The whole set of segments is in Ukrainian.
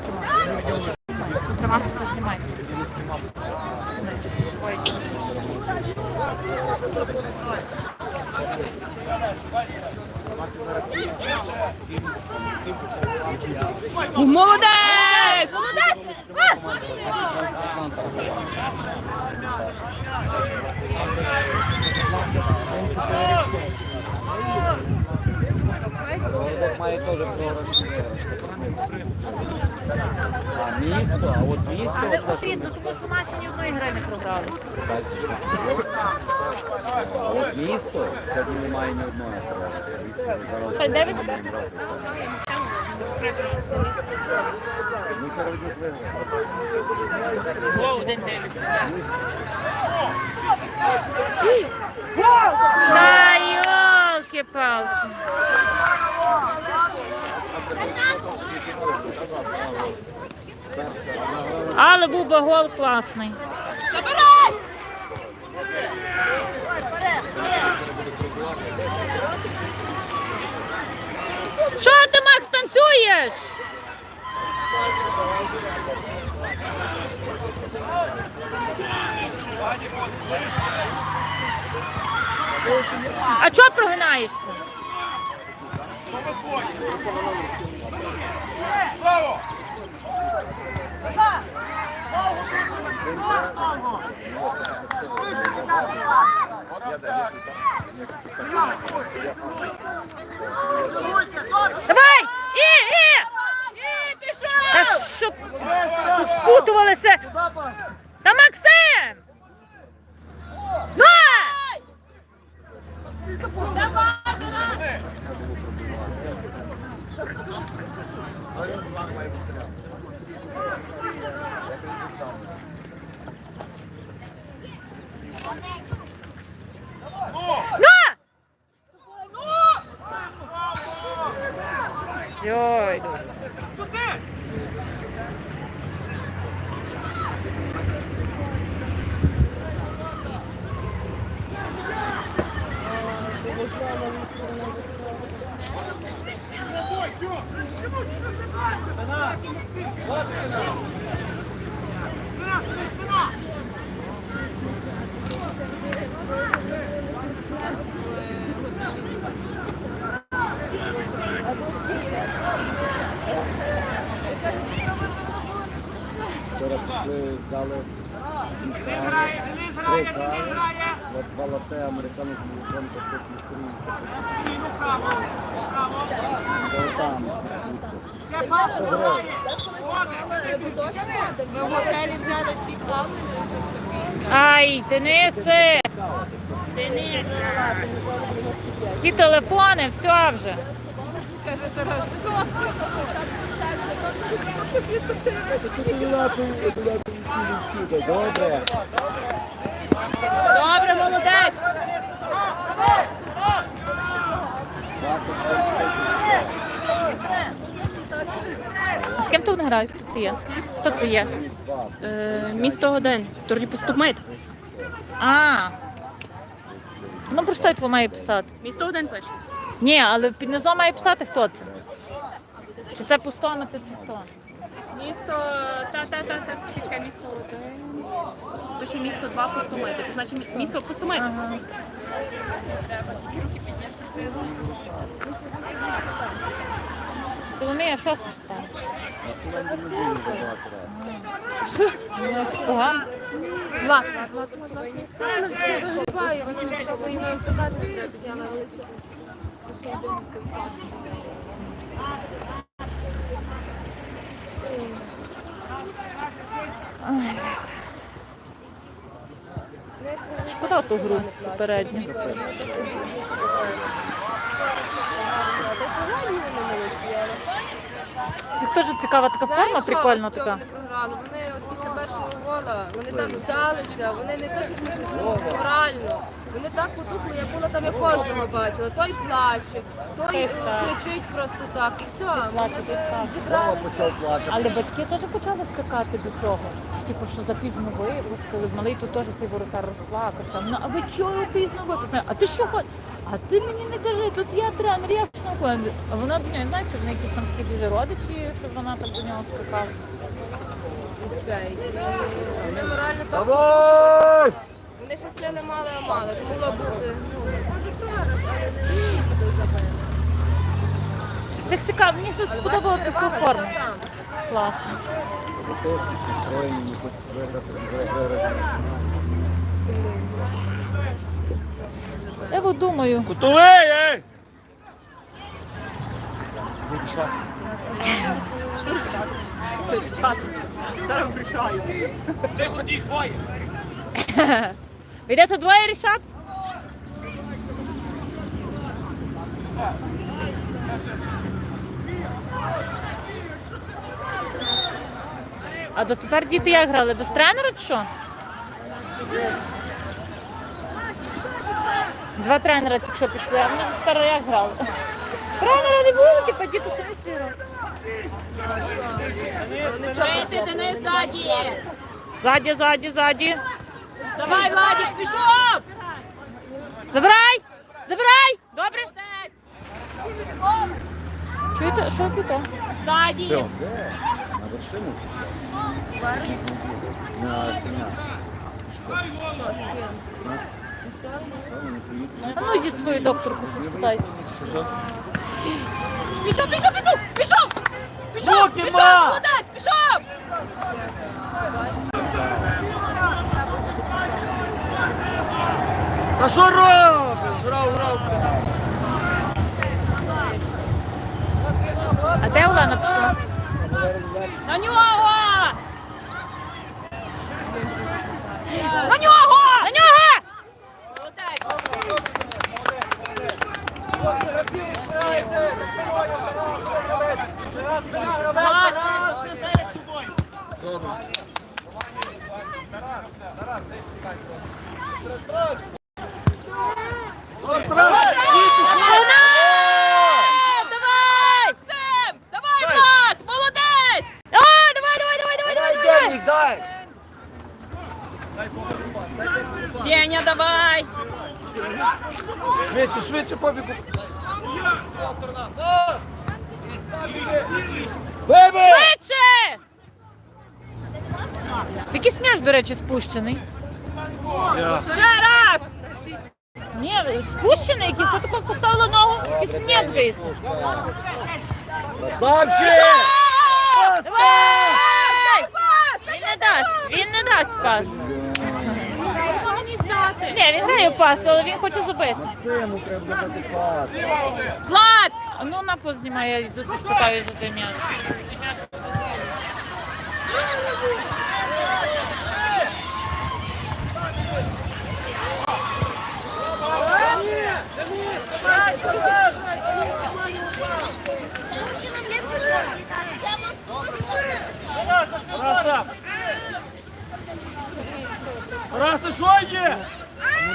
と。Потрібно, тому що наші ні одної гри не програли. От місто, сьогодні немає ні одного. Хай дев'ять. Ну, вчора них виграли. О, один дев'ять. Да, йолки-палки. Але був би гол класний. Забирай! Що ти, Макс, танцюєш? А чого прогинаєшся? Давай! І, і! І пішов! Та що спутувалися? Та Максим! Ну! Ну! Кави, от американець молоком, не там. Ми в готелі взяли дві кави за 150. Ай, Денисе! Денисе! Ті телефони, все вже. Каже, Тарас. Добре. Добре, молодець! А з ким то вони грають? Хто це є? Хто це є? Е, місто Годин, тоді поступмит. А. Ну, про що твого має писати? Місто Годин пише. Ні, але під низом має писати хто це. Чи це пустомити, чи хто? Місто, та, та, та, та, чекай, місто Годин. Пише місто 2 постумити. Це значить місто постумити. Ага. Соломія, що це стане? Ага. Це воно все вигибає, воно все повинно складати треба, я на велику. Ту гру попередню. Це теж цікава така форма, прикольна така. Вони після першого гола, вони так здалися, вони не те, що смішно, морально. Вони так потухли, я була там, я кожного бачила. Той плаче, той е, кричить просто так, і все. Плаче десь так. Зібралися. Але батьки теж почали скакати до цього. Типу, що запізно випустили. Малий тут теж цей воротар розплакався. Ну а ви чого пізно випустили? А ти що хочеш? А ти мені не кажи, тут я тренер, я ж коли а вона до нього, знаєте, що вони якісь там такі дуже родичі, щоб вона так до нього скакала. Цей. І Вони морально так. Давай! Вони ще сили мали, а мали. То могло бути, ну, але не. Це цікаво, мені бачите, ця перевага форма. там. Класно. Готовці, строєні, не хочуть виграти, виграти. Я от думаю, Кутовий, ей! Зараз вирішаю. Де ході, двоє? Йдете двоє рішати? А дотепер діти як грали? Без тренера чи що? Два тренера тільки що пішли, а вони тепер як грали? Тренера не було, типу діти самі ззаді. Ззаді, ззаді, ззаді. Давай, Владик, пішов! Забирай! Забирай! Добре? Чуєте, що піте? Ззаді. На вершину? На сім'я. А ну йдіть свою докторку спитайте. Що? Пішов, пішов, пішов, пішов! Пішов, пішов, молодець, пішов! Та що робиш? Грав, грав. А де Олена пішла? На нього! На нього! На нього! Молодець! Влад! Вона! Давай! Максим! Давай, Влад! Молодець! О, давай, давай, давай, давай, давай, давай! Денік, дай! Деня, давай! Швидше, швидше побігу. Вибий! Швидше! Якийсь м'яч, до речі, спущений. Ще раз! Ні, спущений якийсь, я тако поставила ногу, м'яч гайс. Красавчик! Давай! Він не дасть, він не дасть пас. Ні, він грає пас, але він хоче забити. Сину треба дати пас. Влад! Ну на познімай, я йду спитаю за той м'яч. Раса! Раса, що є?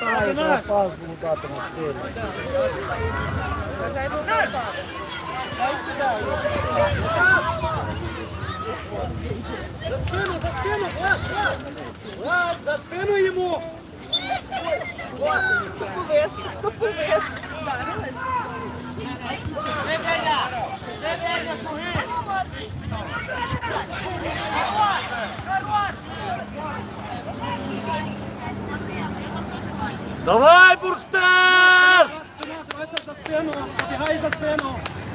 Тай, треба пас було дати Максиму. За спину за спину йому! Давай, бурштин!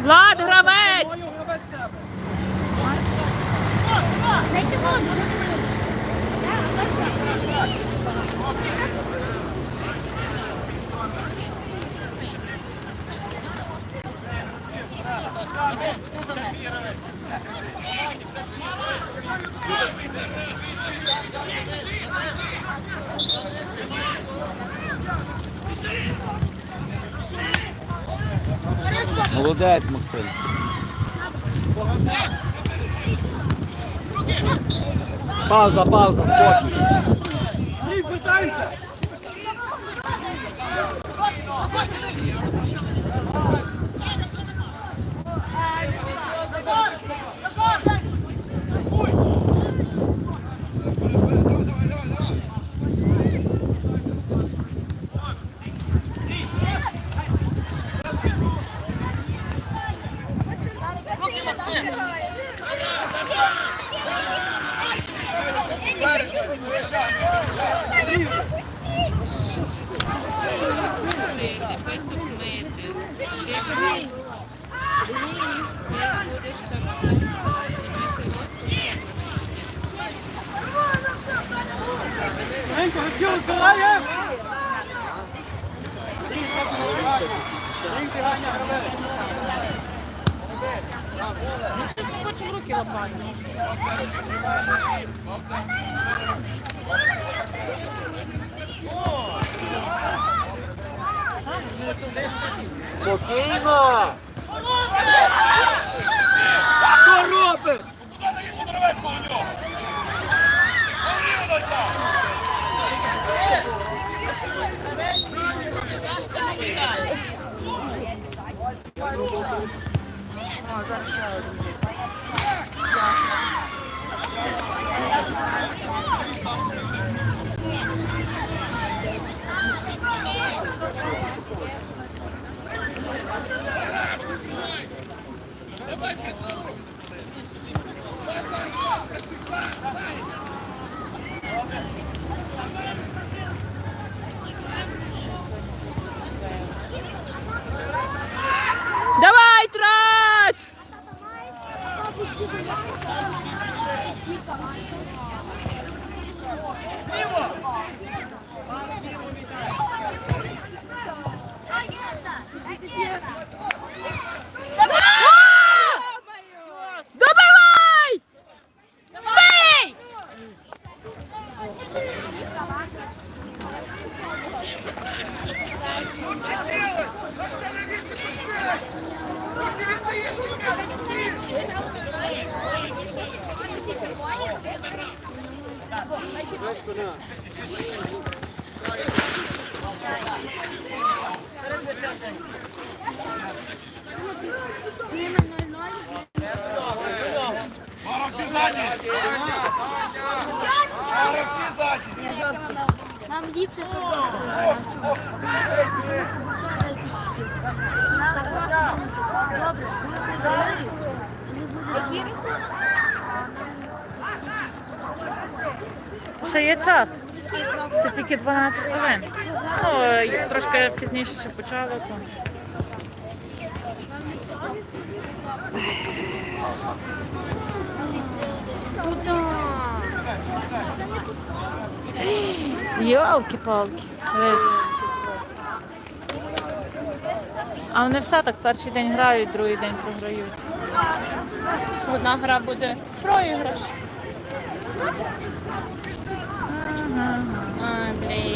Влад, гравець! Молодець, Максим. Пауза, пауза, спокій. Ні, питайся! Ганя, будеш. Ти будеш так це. Тобі хороше. Хочу в руки Somebody Нам ліпше, щоб це Добре, Які Ще є час. Це тільки 12 хвилин. Ну, трошки пізніше ще почало. То. Йолки-палки. А вони все так перший день грають, другий день програють. Одна гра буде проіграш.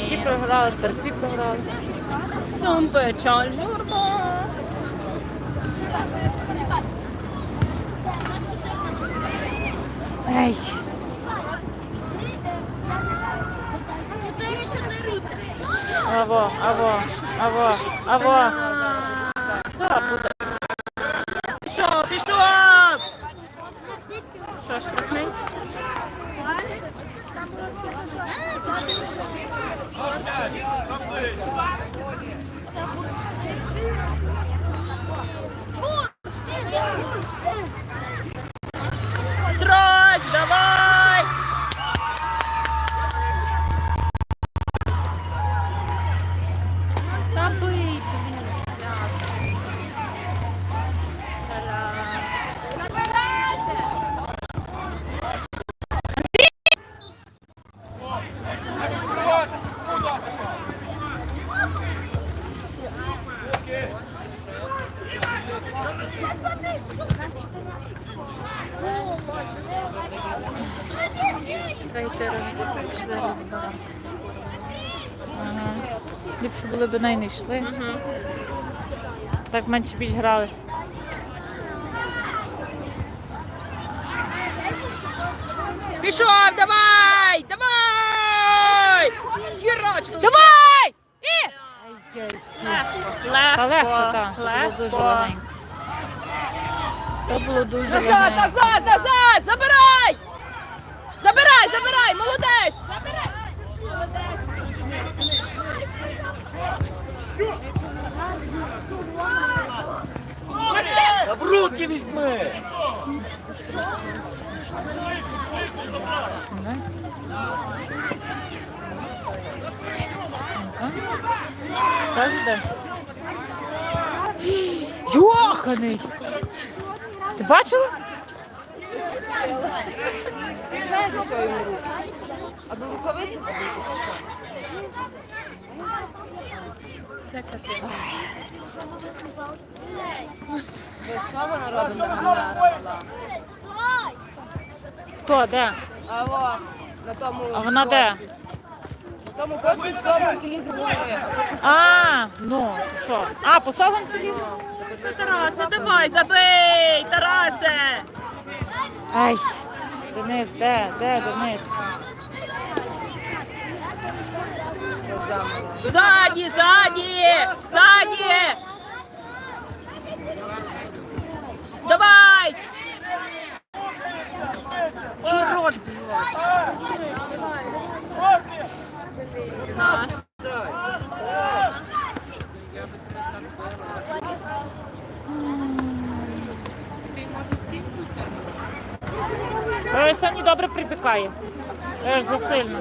Ті програли, тепер ці програли. Сумпе, чон журба. Ей. Аво, аво, аво, аво. Що буде? Пішов, пішов! Що, штрафний? Трач, Були б не йшли. Так менше більш грали. Пішов, давай! Давай! Хіроч! Давай! І! Легко, Та легко, так. Це було дуже легко. легенько. То було дуже Назад, легенько. назад, назад! Забирай! Забирай, забирай! Молодець! Та в руки візьми! Теж де? Йоханий! Ти бачила? Знаєш, що. Це капець. Що вона робить? Хто, де? А во, на тому... А вона де? На тому боці в тому лізе голови. А, ну, що? А, по лізе? Тарасе, давай, забий! Тарасе! Ай, Денис, де, де, Денис? Ззаді, ззаді! Ззаді! Давай! Чорот, блядь! Наш. Ой, Соні добре припікає. Аж засильно.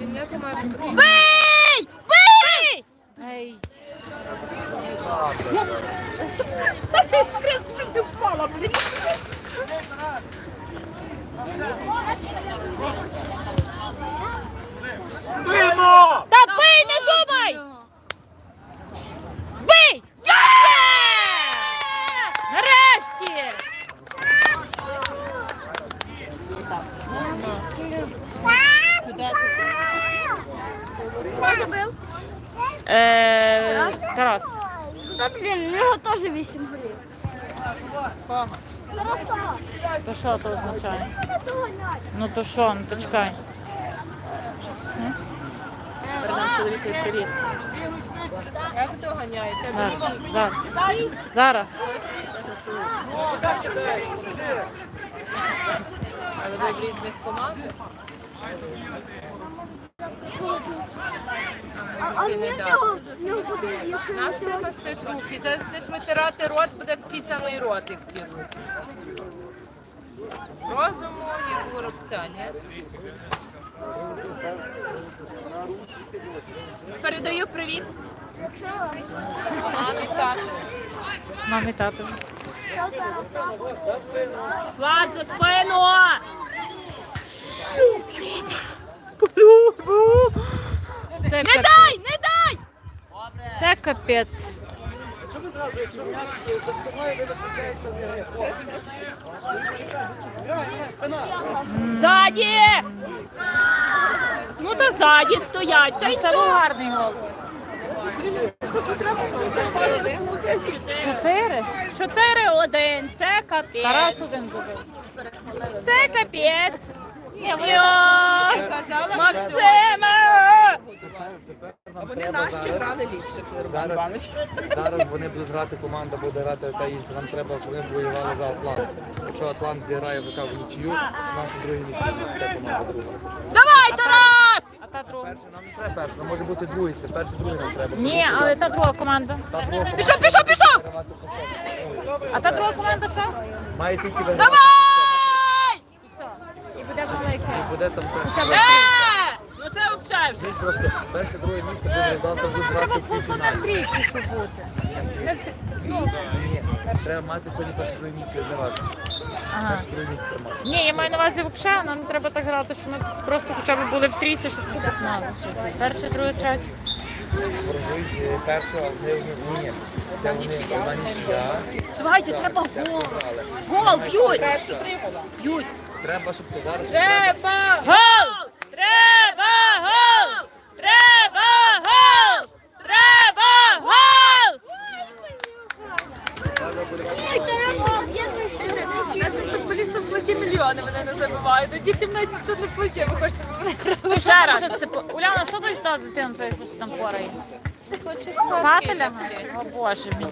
Він як має бути? Бий! Бий! Ай, Хрест, щоб ти впала, блядь! Бимо! Та бий, не думай! Бий! Нарешті! Хто забив? Е, Тарас? Тарас. Та блін, у нього теж 8 голів. То що це означає? Не доганяй. Ну то що, ну то чекай. Передам чоловікові привіт. Як ти доганяєте? Зараз, зараз. Але ви в різних командах. А, буде, якщо Наш не ти руки. Це будеш витирати рот, буде такий самий ротик ці руки. Розуму і воробця, ні? Передаю привіт. Мамі, тату. Мамі тату. Влад, за спину! Це Не капець. дай, не дай! Це капець. Ззаді! Ну то ззаді стоять, та й Це все. гарний гол. Чотири? Чотири один, це капець. Тарас один забив. Це капець. Ні, ви Максиме! Вони нас чекали ліпше, зараз, зараз вони будуть грати, команда буде грати та інша. Нам треба, щоб вони воювали за Атлант. Якщо Атлант зіграє б нічию, це команда друга. Давай, Тарас! А та друга? Перше нам не треба перше, нам може бути другий, це перше друге нам треба. Ні, але та друга команда. Та друга команда Пішов, пішов, пішов! гравати по собі. А та друга команда що? Має тільки виграти. Давай! І буде там перше. Е! Ну це взагалі вже. Скажіть просто перше, друге місце буде завтра будуть грати в півфіналі. Трійки, щоб бути. Ні, треба мати сьогодні перше друге місце для вас. Ага. Перше друге місце треба мати. Ні, я маю на увазі взагалі, нам не треба так грати, що ми просто хоча б були в трійці, щоб кубок мали. Перше, друге, третє. Вороги е, перше, а вони в ні. Це вони нічия. Давайте, треба гол. Гол, б'ють! Б'ють! Треба, щоб це зараз. Треба гол! Треба гол! Треба гол! Треба гол! Ой, Тарас, об'єднуй. Нашим футболістам платі мільйони, вони не забивають. А дітям навіть нічого не платі, ви хочете мене Ще раз. Це по- Уляна, що ти та дитина твоя, що там порає? Хочу Пателями? О боже мій.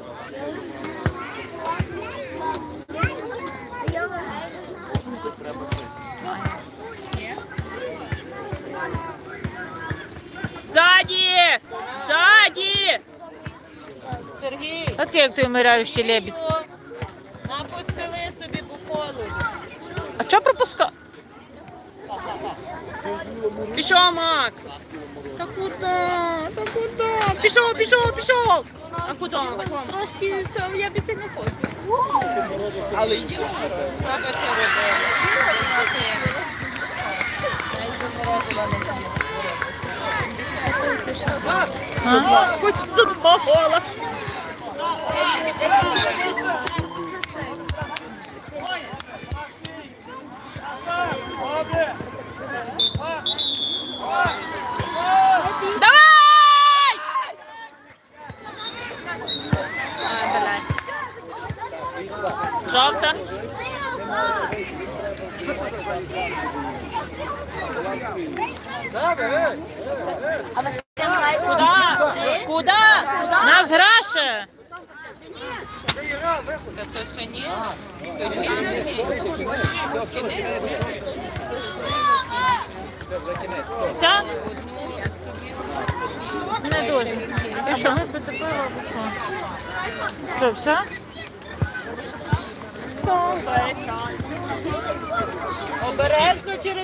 Ззаді! Ззаді! Сергій, От як той вмираючий лебідь. напустили собі по колу. А що пропускав? Пішов, Макс! Куда? Та куди? Пішов, пішов, пішов. А куди? Трошки це я б це не хочу. Але є. Що ти робила? Навіть до морозива не з'їв. А? Хоч за два гола. Давай! Ай, блядь. Жовта. Куда? Куда? Куда? Нас граше! Та то ще ні? Все? Не дуже. І Це все? Обережно через